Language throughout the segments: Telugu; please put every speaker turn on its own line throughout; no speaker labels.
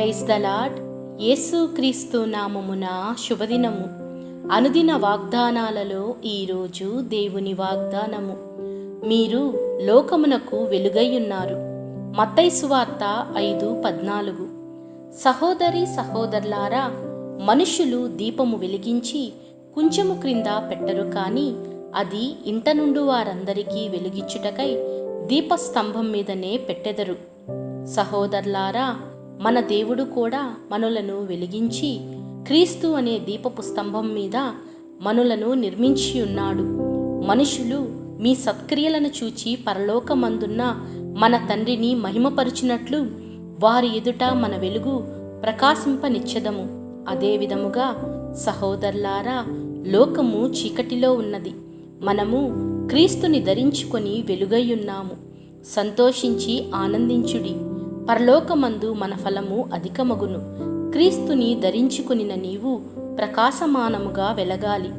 ప్రైజ్ ద లాడ్ యేసుక్రీస్తు నామమున శుభదినము. అనుదిన వాగ్దానాలలో ఈరోజు దేవుని వాగ్దానము. మీరు లోకమునకు వెలుగైయున్నారు మత్తైసు వార్త ఐదు పద్నాలుగు. సహోదరి సహోదరులారా మనుషులు దీపము వెలిగించి కుంచెము క్రింద పెట్టరు కాని అది ఇంట నుండి వారందరికీ వెలుగిచ్చుటకై దీపస్తంభం మీదనే పెట్టెదరు. సహోదరులారా మన దేవుడు కూడా మనులను వెలిగించి క్రీస్తు అనే దీపపు స్తంభం మీద మనులను నిర్మించి ఉన్నాడు. మనుషులు మీ సత్క్రియలను చూచి పరలోకమందున్న మన తండ్రిని మహిమపరుచినట్లు వారి ఎదుట మన వెలుగు ప్రకాశింపనిచ్చెదము అదే విధముగా సహోదరులారా లోకము చీకటిలో ఉన్నది. మనము క్రీస్తుని ధరించుకొని వెలుగై ఉన్నాము. సంతోషించి ఆనందించుడి. పరలోకమందు మన ఫలము అధికమగును. క్రీస్తుని ధరించుకునిన నీవు ప్రకాశమానముగా వెలగాలి.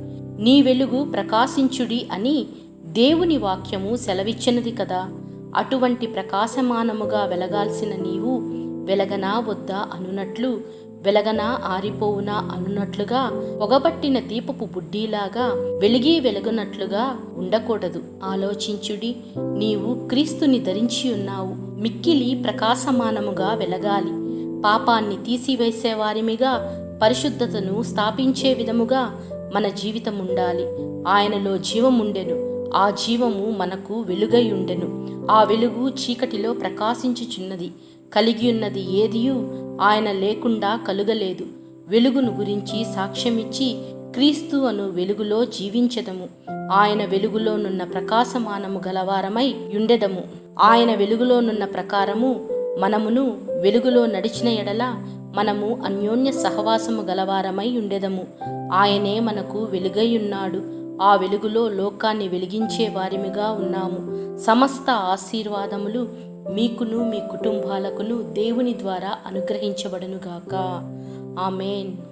నీ వెలుగు ప్రకాశించుడి అని దేవుని వాక్యము సెలవిచ్చినది కదా. అటువంటి ప్రకాశమానముగా వెలగాల్సిన నీవు వెలగనా వద్దా అనునట్లు వెలగనా ఆరిపోవునా అనున్నట్లుగా పొగబట్టిన దీపపు బుడ్డీలాగా వెలిగి వెలుగునట్లుగా ఉండకూడదు. ఆలోచించుడి నీవు క్రీస్తుని ధరించి ఉన్నావు. మిక్కిలి ప్రకాశమానముగా వెలగాలి. పాపాన్ని తీసివేసేవారిమిగా పరిశుద్ధతను స్థాపించే విధముగా మన జీవితం ఉండాలి ఆయనలో జీవముండెను. ఆ జీవము మనకు వెలుగై ఉండెను ఆ వెలుగు చీకటిలో ప్రకాశించుచున్నది. కలిగి ఉన్నది ఏదియూ? ఆయన లేకుండా కలుగలేదు. వెలుగును గురించి సాక్ష్యమిచ్చి క్రీస్తు అను వెలుగులో జీవించదము. ఆయన వెలుగులోనున్న ప్రకాశమానము గలవారమై యుండెదము. ఆయన వెలుగులోనున్న ప్రకారము మనమును వెలుగులో నడిచిన ఎడల మనము అన్యోన్య సహవాసము గలవారమై ఉండెదము ఆయనే మనకు వెలుగై ఉన్నాడు ఆ వెలుగులో లోకాన్ని వెలిగించే వారిమిగా ఉన్నాము. సమస్త ఆశీర్వాదములు మీకును మీ కుటుంబాలకును దేవుని ద్వారా అనుగ్రహించబడనుగాక. ఆమెన్.